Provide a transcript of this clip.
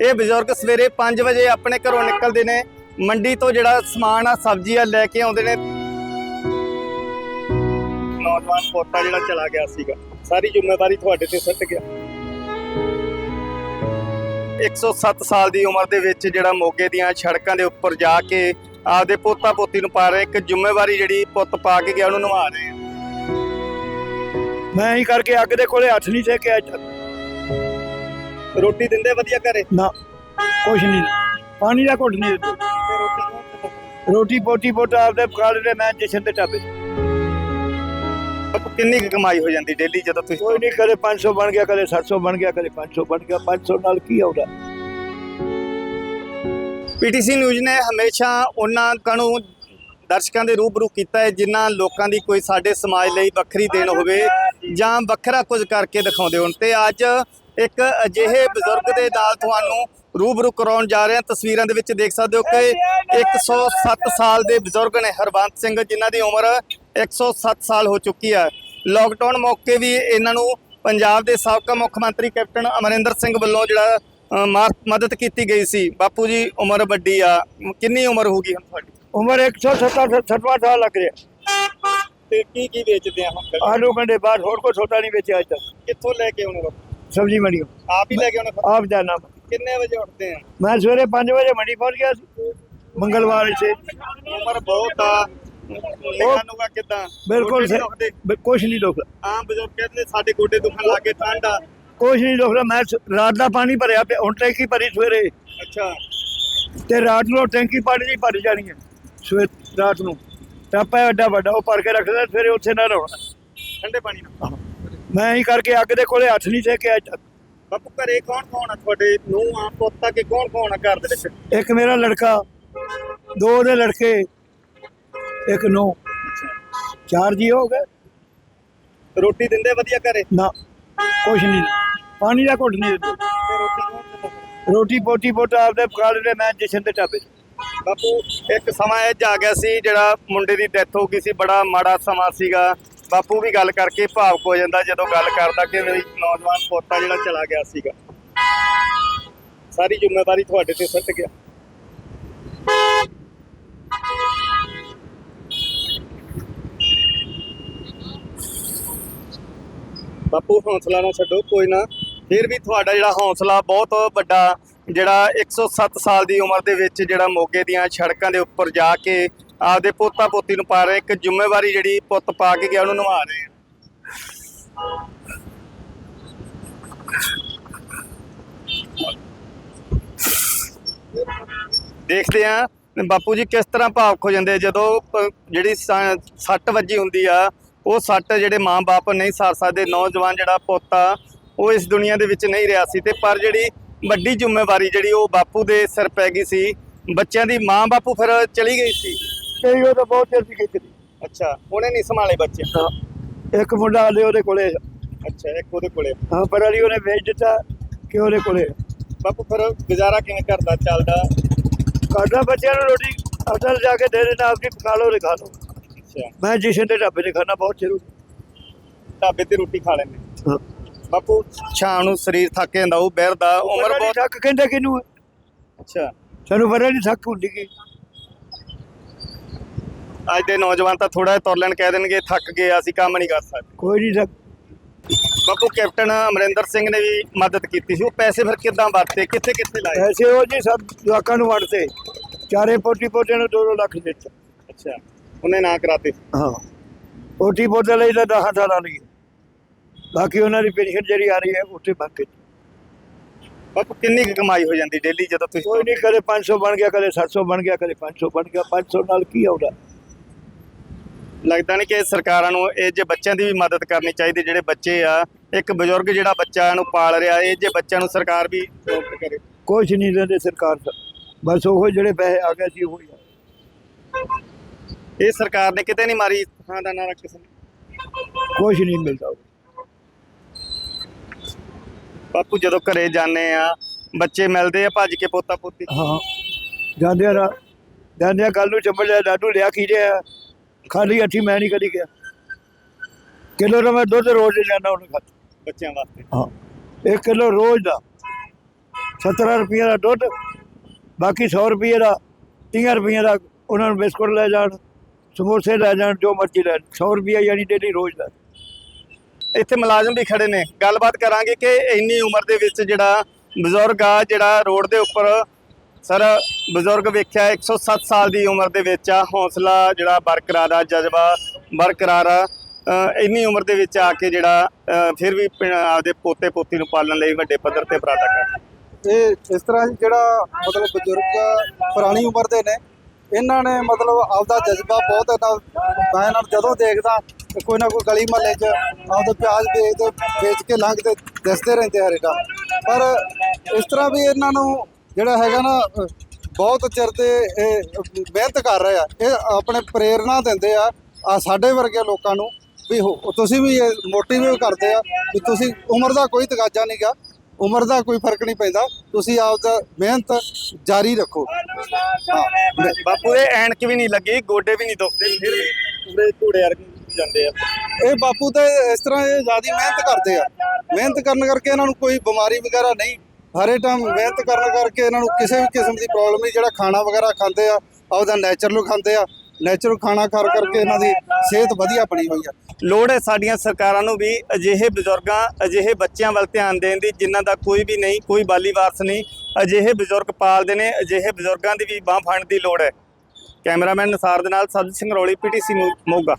ਇਹ ਬਜ਼ੁਰਗ ਸਵੇਰੇ 5 ਵਜੇ ਆਪਣੇ ਘਰੋਂ ਨਿਕਲਦੇ ਨੇ। ਮੰਡੀ ਤੋਂ ਜਿਹੜਾ ਸਮਾਨ ਆ ਸਬਜ਼ੀਆਂ ਲੈ ਕੇ ਆਉਂਦੇ ਨੇ। ਨੌਜਵਾਨ ਪੋਤਾ ਜਿਹੜਾ ਚਲਾ ਗਿਆ ਸੀਗਾ। ਸਾਰੀ ਜ਼ਿੰਮੇਵਾਰੀ ਤੁਹਾਡੇ ਤੇ ਸੁੱਟ ਗਿਆ। 107 ਸਾਲ ਦੀ ਉਮਰ ਦੇ ਵਿੱਚ ਜਿਹੜਾ ਮੋਗੇ ਦੀਆਂ ਸੜਕਾਂ ਦੇ ਉੱਪਰ ਜਾ ਕੇ ਆਪਦੇ ਪੋਤਾ ਪੋਤੀ ਨੂੰ ਪਾ ਰਹੇ, ਇੱਕ ਜ਼ਿੰਮੇਵਾਰੀ ਜਿਹੜੀ ਪੁੱਤ ਪਾ ਕੇ ਗਿਆ, ਉਹਨੂੰ ਨਿਭਾ ਰਹੇ ਮੈਂ ਹੀ ਕਰਕੇ ਅੱਗ ਦੇ ਕੋਲੇ ਹੱਥ ਨਹੀਂ ਸੇਕਿਆ ਰੋਟੀ ਦਿੰਦੇ ਵਧੀਆ ਘਰੇ? ਨਾ ਕੁਛ ਨਹੀਂ। ਪਾਣੀ ਦਾ ਘੁੱਟ ਨਹੀਂ। ਦਿੱਤਾ ਰੋਟੀ ਪੋਟੀ ਪੋਟਾ ਆਪਦੇ ਪਕਾ ਲੈਂਦੇ ਮੈਂ ਜਸ਼ਨ ਦੇ ਟਾਪੇ ਬਾਪੂ ਕਿੰਨੀ ਕੁ ਕਮਾਈ ਹੋ ਜਾਂਦੀ ਡੇਲੀ ਜਦੋਂ ਤੁਸੀਂ ਕੋਈ ਨਹੀਂ ਕਦੇ 500 ਬਣ ਗਿਆ ਕਦੇ 700 ਬਣ ਗਿਆ ਕਦੇ 500 ਬਣ ਗਿਆ 500 ਨਾਲ ਕੀ ਆਉਂਦਾ? ਪੀਟੀਸੀ ਨਿਊਜ਼ ਨੇ ਹਮੇਸ਼ਾ ਉਹਨਾਂ ਨੂੰ ਦਰਸ਼ਕਾਂ ਦੇ ਰੂਬਰੂ ਕੀਤਾ ਹੈ ਜਿਨ੍ਹਾਂ ਲੋਕਾਂ ਦੀ ਕੋਈ ਸਾਡੇ ਸਮਾਜ ਲਈ ਵੱਖਰੀ ਦੇਣ ਹੋਵੇ ਜਾਂ ਵੱਖਰਾ ਕੁਝ ਕਰਕੇ ਦਿਖਾਉਂਦੇ ਹੋਣ। ਤੇ ਅੱਜ ਇੱਕ ਅਜਿਹੇ ਬਜ਼ੁਰਗ ਦੇ ਨਾਲ ਤੁਹਾਨੂੰ ਰੂਬਰੂ ਕਰਾਉਣ ਜਾ ਰਹੇ ਹਾਂ। ਤਸਵੀਰਾਂ ਦੇ ਵਿੱਚ ਦੇਖ ਸਕਦੇ ਹੋ ਕਿ 107 ਸਾਲ ਦੇ ਬਜ਼ੁਰਗ ਨੇ ਹਰਬੰਤ ਸਿੰਘ ਜਿਨ੍ਹਾਂ ਦੀ ਉਮਰ 107 ਸਾਲ ਹੋ ਚੁੱਕੀ ਹੈ। ਲੋਕਡਾਊਨ ਮੌਕੇ ਵੀ ਇਹਨਾਂ ਨੂੰ ਪੰਜਾਬ ਦੇ ਸਾਬਕਾ ਮੁੱਖ ਮੰਤਰੀ ਕੈਪਟਨ ਅਮਰਿੰਦਰ ਸਿੰਘ ਵੱਲੋਂ ਜਿਹੜਾ ਮਦਦ ਕੀਤੀ ਗਈ ਸੀ। ਬਾਪੂ ਜੀ ਉਮਰ ਵੱਡੀ ਆ। ਕਿੰਨੀ ਉਮਰ ਹੋਊਗੀ ਹੁਣ ਤੁਹਾਡੀ? ਉਮਰ 170 60 ਸਾਲ ਲੱਗ ਰਿਹਾ। ਤੇ ਕੀ ਕੀ ਵੇਚਦੇ ਆ ਹੁਣ? ਆਲੂ ਕੰਡੇ ਬਾਹਰ ਹੋਰ ਕੋਈ ਛੋਟਾ ਨਹੀਂ ਵੇਚਿਆ ਅੱਜ ਤੱਕ। ਕਿੱਥੋਂ ਲੈ ਕੇ ਆਉਣੇ ਬਾਪੂ? ਸਬਜ਼ੀ ਮੰਡੀ ਆਪ ਹੀ ਲੈ ਕੇ ਆਉਣੇ ਫਿਰ? ਆਪ ਨਾਮ ਕਿੰਨੇ ਵਜੇ ਉੱਠਦੇ ਆ? ਮੈਂ ਸਵੇਰੇ 5 ਵਜੇ ਮੰਡੀ ਪਹੁੰਚ ਗਿਆ ਸੀ। ਮੰਗਲਵਾਰ ਸੇ ਉਮਰ ਬਹੁਤ ਆ। ਨਿਗਾਹ ਨੂਗਾ ਕਿਦਾਂ? ਬਿਲਕੁਲ। ਬਿ- ਕੁਛ ਨਹੀਂ ਦੁਖਦਾ। ਆਮ ਬਜ਼ੁਰਗ ਕਹਿੰਦੇ ਸਾਡੇ ਗੋਡੇ ਦੁਖਣ ਲੱਗੇ ਠੰਡ ਆ। ਕੁਛ ਨਹੀਂ ਦੁਖਦਾ। ਮੈਂ ਸ- ਰਾਤ ਦਾ ਪਾਣੀ ਭਰਿਆ ਪਿਆ। ਹੁਣ ਟੈਂਕੀ ਭਰੀ ਸਵੇਰੇ। ਅੱਛਾ। ਤੇ ਰਾਤ ਨੂੰ ਉਹ ਟੈਂਕੀ ਪਾਣੀ ਦੀ ਭਰ ਜਾਣੀ ਹੈ। ਸਵੇਰ ਰਾਤ ਨੂੰ। ਟਾਪਾ ਐਡਾ ਵੱਡਾ ਉਹ ਭਰ ਕੇ ਰੱਖਦਾ ਸਵੇਰੇ ਉੱਥੇ ਨਾ ਰਹਣਾ ਠੰਡੇ ਪਾਣੀ ਨਾਲ। ਮੈਂ ਹੀ ਕਰਕੇ ਅੱਗ ਦੇ ਕੋਲੇ ਹੱਥ ਨਹੀਂ ਤੱਕ। ਬਾਪੂ ਘਰੇ ਕੌਣ ਕੌਣ ਆ? ਤੁਹਾਡੇ ਨੂੰ ਆ ਪੋਤਾ ਕੇ ਕੌਣ ਕੌਣ ਆ ਘਰ ਦੇ ਵਿੱਚ? ਇੱਕ ਮੇਰਾ ਲੜਕਾ ਦੋ ਦੇ ਲੜਕੇ ਇੱਕ ਨੂੰ ਚਾਰ ਜੀ ਹੋ ਗਏ। ਰੋਟੀ ਦਿੰਦੇ ਵਧੀਆ ਘਰੇ? ਨਾ ਕੁਛ ਨਹੀਂ। ਪਾਣੀ ਦਾ ਘੁੱਟ ਨਹੀਂ ਦਿੱਤਾ ਤੇ ਰੋਟੀ ਕੌਣ ਦਿੰਦਾ? ਰੋਟੀ ਪੋਟੀ ਪੋਟਾ ਆਪਦੇ ਪਕਾ ਲੈਂਦੇ ਮੈਂ ਜਸ਼ਨ ਦੇ ਟਾਪੇ ਬਾਪੂ ਇੱਕ ਸਮਾਂ ਇਹ ਜਾ ਗਿਆ ਸੀ ਜਿਹੜਾ ਮੁੰਡੇ ਦੀ ਡੈਥ ਹੋ ਗਈ ਸੀ ਬੜਾ ਮਾੜਾ ਸਮਾਂ ਸੀਗਾ। ਬਾਪੂ ਵੀ ਗੱਲ ਕਰਕੇ ਭਾਵਕ ਹੋ ਜਾਂਦਾ ਜਦੋਂ ਗੱਲ ਕਰਦਾ ਕਿ ਮੇਰੀ ਨੌਜਵਾਨ ਪੋਤਾ ਜਿਹੜਾ ਚਲਾ ਗਿਆ ਸੀਗਾ। ਸਾਰੀ ਜ਼ਿੰਮੇਵਾਰੀ ਤੁਹਾਡੇ ਤੇ ਸੁੱਟ ਗਿਆ। ਬਾਪੂ ਹੌਸਲਾ ਨਾ ਛੱਡੋ, ਕੋਈ ਨਾ। ਫਿਰ ਵੀ ਤੁਹਾਡਾ ਜਿਹੜਾ ਹੌਸਲਾ ਬਹੁਤ ਵੱਡਾ, ਜਿਹੜਾ 107 ਸਾਲ ਦੀ ਉਮਰ ਦੇ ਵਿੱਚ ਜਿਹੜਾ ਮੋਗੇ ਦੀਆਂ ਸੜਕਾਂ ਦੇ ਉੱਪਰ ਜਾ ਕੇ ਆਪਦੇ ਪੋਤਾ ਪੋਤੀ ਨੂੰ ਪਾ ਰਹੇ, ਇੱਕ ਜ਼ਿੰਮੇਵਾਰੀ ਜਿਹੜੀ ਪੁੱਤ ਪਾ ਕੇ ਗਿਆ, ਉਹਨੂੰ ਨਿਭਾ ਰਹੇ ਆ। ਦੇਖਦੇ ਆ, ਬਾਪੂ ਜੀ ਕਿਸ ਤਰ੍ਹਾਂ ਭਾਵੁਕ ਹੋ ਜਾਂਦੇ ਜਦੋਂ ਜਿਹੜੀ ਸੱਟ ਵੱਜੀ ਹੁੰਦੀ ਆ, ਉਹ ਸੱਟ ਜਿਹੜੇ ਮਾਂ-ਬਾਪ ਨਹੀਂ ਸਾਰ ਸਕਦੇ, ਨੌਜਵਾਨ ਜਿਹੜਾ ਪੋਤਾ ਉਹ ਇਸ ਦੁਨੀਆ ਦੇ ਵਿੱਚ ਨਹੀਂ ਰਿਹਾ ਸੀ। ਤੇ ਪਰ ਜਿਹੜੀ ਵੱਡੀ ਜ਼ਿੰਮੇਵਾਰੀ ਜਿਹੜੀ ਉਹ ਬਾਪੂ ਦੇ ਸਿਰ ਪੈ ਗਈ ਸੀ, ਬੱਚਿਆਂ ਦੀ ਮਾਂ ਬਾਪੂ ਫਿਰ ਚਲੀ ਗਈ ਸੀ। ਕਈ ਉਹ ਤਾਂ ਬਹੁਤ ਚਿਰ ਦੀ ਖਿੱਚਦੀ ਅੱਛਾ ਉਹਨੇ ਨਹੀਂ ਸੰਭਾਲੇ ਬੱਚੇ। ਹਾਂ ਇੱਕ ਮੁੰਡਾ ਹਲੇ ਉਹਦੇ ਕੋਲੇ ਅੱਛਾ ਇੱਕ ਉਹਦੇ ਕੋਲੇ ਹਾਂ ਪਰ ਵਾਲੀ ਉਹਨੇ ਵੇਚ ਦਿੱਤਾ ਕਿ ਉਹਦੇ ਕੋਲੇ ਬਾਪੂ ਫਿਰ ਗੁਜ਼ਾਰਾ ਕਿਵੇਂ ਕਰਦਾ ਚੱਲਦਾ? ਕਾਡਾ ਬੱਚਿਆਂ ਨੂੰ ਰੋਟੀ ਅਸਲ ਜਾ ਕੇ ਦੇ ਦੇਣਾ ਆਪਕੀ ਪਕਾ ਲਓ ਤੇ ਖਾ ਲਓ। ਅੱਛਾ। ਮੈਂ ਜਸ਼ਨ ਦੇ ਢਾਬੇ ਤੇ ਖਾਣਾ ਬਹੁਤ ਚਿਰ ਹੋ ਗਿਆ। ਢਾਬੇ ਤੇ ਰੋਟੀ ਖਾ ਲੈਂਦੇ। ਹਾਂ। ਬਾਪੂ ਸ਼ਾਮ ਨੂੰ ਸਰੀਰ ਥੱਕ ਜਾਂਦਾ ਉਹ ਬਿਰਦਾ ਉਮਰ ਪਤਾ ਨੀ ਬਹੁਤ ਥੱਕ ਕਹਿੰਦੇ ਕਿਨੂੰ ਹੈ? ਅੱਛਾ। ਸਾਨੂੰ ਪਤਾ ਨਹੀਂ ਥੱਕ ਹੁੰਦੀ ਕੀ। ਅੱਜ ਦੇ ਨੌਜਵਾਨ ਤਾਂ ਥੋੜਾ ਤੁਰ ਲੈਣ ਕਹਿ ਦੇਣਗੇ ਥੱਕ ਗਏ ਅਸੀਂ ਕੰਮ ਨਹੀਂ ਕਰ ਸਕਦੇ। ਕੋਈ ਨਹੀਂ ਥੱਕ ਬਾਪੂ ਕੈਪਟਨ ਅਮਰਿੰਦਰ ਸਿੰਘ ਨੇ ਵੀ ਮਦਦ ਕੀਤੀ ਸੀ ਉਹ ਪੈਸੇ ਫਿਰ ਕਿੱਦਾਂ ਵਰਤੇ ਕਿੱਥੇ ਕਿੱਥੇ ਲਾਏ? ਐਸੇ ਉਹ ਜੀ ਸਭ ਜਵਾਕਾਂ ਨੂੰ ਵੰਡਤੇ ਚਾਰੇ ਪੋਟੀ ਪੋਟੇ ਨੂੰ 2-2 ਲੱਖ ਦਿੱਤਾ। ਅੱਛਾ ਉਹਨੇ ਨਾ ਕਰਾਤੇ। ਹਾਂ ਪੋਟੀ ਪੋਟੇ ਲਈ ਤਾਂ 10 ਸਾਲਾਂ ਲਈ। ਬਾਕੀ ਉਹਨਾਂ ਦੀ ਪੈਨਸ਼ਨ ਜਿਹੜੀ ਆ ਰਹੀ ਹੈ ਉੱਥੇ ਬੰਕੇ ਬਾਪੂ ਕਿੰਨੀ ਕਮਾਈ ਹੋ ਜਾਂਦੀ ਡੇਲੀ ਜਦੋਂ ਤੁਸੀਂ ਕੋਈ ਨਹੀਂ ਕਦੇ 500 ਬਣ ਗਿਆ ਕਦੇ 700 ਬਣ ਗਿਆ ਕਦੇ 500 ਬਣ ਗਿਆ 500 ਨਾਲ ਕੀ ਆਉਂਦਾ? ਲੱਗਦਾ ਨਹੀਂ ਕਿ ਸਰਕਾਰਾਂ ਨੂੰ ਇਹ ਜੇ ਬੱਚਿਆਂ ਦੀ ਵੀ ਮਦਦ ਕਰਨੀ ਚਾਹੀਦੀ ਜਿਹੜੇ ਬੱਚੇ ਆ ਇੱਕ ਬਜ਼ੁਰਗ ਜਿਹੜਾ ਬੱਚਾ ਨੂੰ ਪਾਲ ਰਿਹਾ ਇਹ ਜੇ ਬੱਚਿਆਂ ਨੂੰ ਸਰਕਾਰ ਵੀ ਕਰੇ। ਕੁਛ ਨਹੀਂ ਦਿੰਦੇ ਸਰਕਾਰ ਤਾਂ। ਬਸ ਉਹ ਜਿਹੜੇ ਪੈਸੇ ਆ ਗਏ ਸੀ ਉਹ ਹੀ ਆ। ਇਹ ਸਰਕਾਰ ਨੇ ਕਿਤੇ ਨਹੀਂ ਮਾਰੀ ਥਾਂ ਦਾ ਨਾਰਾ ਕਿਸੇ ਨੇ? ਕੁਛ ਨਹੀਂ ਮਿਲਦਾ। ਬਾਪੂ ਜਦੋਂ ਘਰੇ ਜਾਂਦੇ ਆ ਬੱਚੇ ਮਿਲਦੇ ਆ ਭੱਜ ਕੇ ਪੋਤਾ ਪੋਤੀ ਹਾਂ। ਜਾਂਦੇ ਆ ਜਾਂਦੇ ਆ ਕੱਲ ਨੂੰ ਚੰਬਲ ਲਿਆ ਡਾਡੂ ਲਿਆ ਕੀ ਰਿਹਾ ਖਾਲੀ ਹੱਥੀ ਮੈਂ ਨਹੀਂ ਕਦੀ ਗਿਆ। ਕਿਲੋ ਦਾ ਮੈਂ ਦੁੱਧ ਰੋਜ਼ ਲੈਣਾ ਉਹਨੇ ਖਾਤ ਬੱਚਿਆਂ ਵਾਸਤੇ। ਹਾਂ 1 ਕਿਲੋ ਰੋਜ਼ ਦਾ। 17 ਰੁਪਏ ਦਾ ਦੁੱਧ ਬਾਕੀ 100 ਰੁਪਏ ਦਾ 30 ਰੁਪਏ ਦਾ ਉਹਨਾਂ ਨੂੰ ਬਿਸਕੁਟ ਲੈ ਜਾਣ ਸਮੋਸੇ ਲੈ ਜਾਣ ਜੋ ਮਰਜ਼ੀ ਲੈ 100 ਰੁਪਏ ਯਾਨੀ ਡੇਲੀ ਰੋਜ਼ ਦਾ। ਇੱਥੇ ਮੁਲਾਜ਼ਮ ਵੀ ਖੜੇ ਨੇ। ਗੱਲਬਾਤ ਕਰਾਂਗੇ ਕਿ ਇੰਨੀ ਉਮਰ ਦੇ ਵਿੱਚ ਜਿਹੜਾ ਬਜ਼ੁਰਗ ਆ ਜਿਹੜਾ ਰੋਡ ਦੇ ਉੱਪਰ ਸਰ, ਬਜ਼ੁਰਗ ਵੇਖਿਆ 107 ਸਾਲ ਦੀ ਉਮਰ ਦੇ ਵਿੱਚ ਆ, ਹੌਸਲਾ ਜਿਹੜਾ ਬਰਕਰਾਰ ਆ, ਜਜ਼ਬਾ ਬਰਕਰਾਰ ਆ। ਇੰਨੀ ਉਮਰ ਦੇ ਵਿੱਚ ਆ ਕੇ ਜਿਹੜਾ ਫਿਰ ਵੀ ਪਿੰ- ਆਪਦੇ ਪੋਤੇ ਪੋਤੀ ਨੂੰ ਪਾਲਣ ਲਈ ਵੱਡੇ ਪੱਧਰ ਤੇ ਉਪਰਾਲਾ ਕਰ ਇਹ ਇਸ ਤਰ੍ਹਾਂ ਜਿਹੜਾ ਮਤਲਬ ਬਜ਼ੁਰਗ ਪੁਰਾਣੀ ਉਮਰ ਦੇ ਨੇ, ਇਹਨਾਂ ਨੇ ਮਤਲਬ ਆਪਦਾ ਜਜ਼ਬਾ ਬਹੁਤ ਇਹਨਾਂ ਮੈਂ ਇਹਨਾਂ ਜਦੋਂ ਦੇਖਦਾ, ਕੋਈ ਨਾ ਕੋਈ ਗਲੀ ਮਹੱਲੇ 'ਚ ਆਪਦੇ ਪਿਆਜ਼ ਵੇਚਦੇ ਵੇਚ ਕੇ ਲੰਘਦੇ, ਦਿਸਦੇ ਰਹਿੰਦੇ ਹਰੇ ਪਰ ਇਸ ਤਰ੍ਹਾਂ ਵੀ ਇਹਨਾਂ ਨੂੰ ਜਿਹੜਾ ਹੈਗਾ ਨਾ ਬਹੁਤ ਚਿਰ ਦੇ ਇਹ ਮਿਹਨਤ ਕਰ ਰਹੇ ਆ। ਇਹ ਆਪਣੇ ਪ੍ਰੇਰਣਾ ਦਿੰਦੇ ਆ ਆ ਸਾਡੇ ਵਰਗੇ ਲੋਕਾਂ ਨੂੰ ਵੀ ਹੋ- ਤੁਸੀਂ ਵੀ ਮੋਟੀਵੇਟ ਕਰਦੇ ਆ ਵੀ ਤੁਸੀਂ ਉਮਰ ਦਾ ਕੋਈ ਤਗਾਜਾ ਨਹੀਂਗਾ ਉਮਰ ਦਾ ਕੋਈ ਫ਼ਰਕ ਨਹੀਂ ਪੈਂਦਾ ਤੁਸੀਂ ਆਪਦਾ ਮਿਹਨਤ ਜਾਰੀ ਰੱਖੋ। ਬਾਪੂ ਇਹ ਐਨਕ ਵੀ ਨਹੀਂ ਲੱਗੀ ਗੋਡੇ ਵੀ ਨਹੀਂ ਦੁਖਦੇ ਫਿਰ ਵੀ ਪੂਰੇ ਘੋੜੇ ਵਰਗੇ ਜਾਂਦੇ ਆ। ਇਹ ਬਾਪੂ ਤੇ ਇਸ ਤਰ੍ਹਾਂ ਇਹ ਜ਼ਿਆਦਾ ਮਿਹਨਤ ਕਰਦੇ ਆ। ਮਿਹਨਤ ਕਰਨ ਕਰਕੇ ਇਹਨਾਂ ਨੂੰ ਕੋਈ ਬਿਮਾਰੀ ਵਗੈਰਾ ਨਹੀਂ ਹਰੇ ਟਾਈਮ ਮਿਹਨਤ ਕਰਨ ਕਰਕੇ ਇਹਨਾਂ ਨੂੰ ਕਿਸੇ ਵੀ ਕਿਸਮ ਦੀ ਪ੍ਰੋਬਲਮ ਨਹੀਂ, ਜਿਹੜਾ ਖਾਣਾ ਵਗੈਰਾ ਖਾਂਦੇ ਆ, ਆਪਦਾ ਨੈਚੁਰਲ ਖਾਂਦੇ ਆ ਨੈਚੁਰਲ ਖਾਣਾ ਖਾ ਕਰਕੇ ਇਹਨਾਂ ਦੀ ਸਿਹਤ ਵਧੀਆ ਬਣੀ ਹੋਈ ਆ। ਲੋੜ ਹੈ ਸਾਡੀਆਂ ਸਰਕਾਰਾਂ ਨੂੰ ਵੀ ਅਜਿਹੇ ਬਜ਼ੁਰਗਾਂ, ਅਜਿਹੇ ਬੱਚਿਆਂ ਵੱਲ ਧਿਆਨ ਦੇਣ ਦੀ, ਜਿਨ੍ਹਾਂ ਦਾ ਕੋਈ ਵੀ ਨਹੀਂ, ਕੋਈ ਬਾਲੀ ਵਾਰਸ ਨਹੀਂ, ਅਜਿਹੇ ਬਜ਼ੁਰਗ ਪਾਲਦੇ ਨੇ, ਅਜਿਹੇ ਬਜ਼ੁਰਗਾਂ ਦੀ ਵੀ ਬਾਹ ਫੜਨ ਦੀ ਲੋੜ ਹੈ। ਕੈਮਰਾਮੈਨ ਨਸਾਰ ਦੇ ਨਾਲ ਸਬਜ ਸਿੰਘ ਰੌਲੀ, ਪੀਟੀਸੀ ਮੋਗਾ।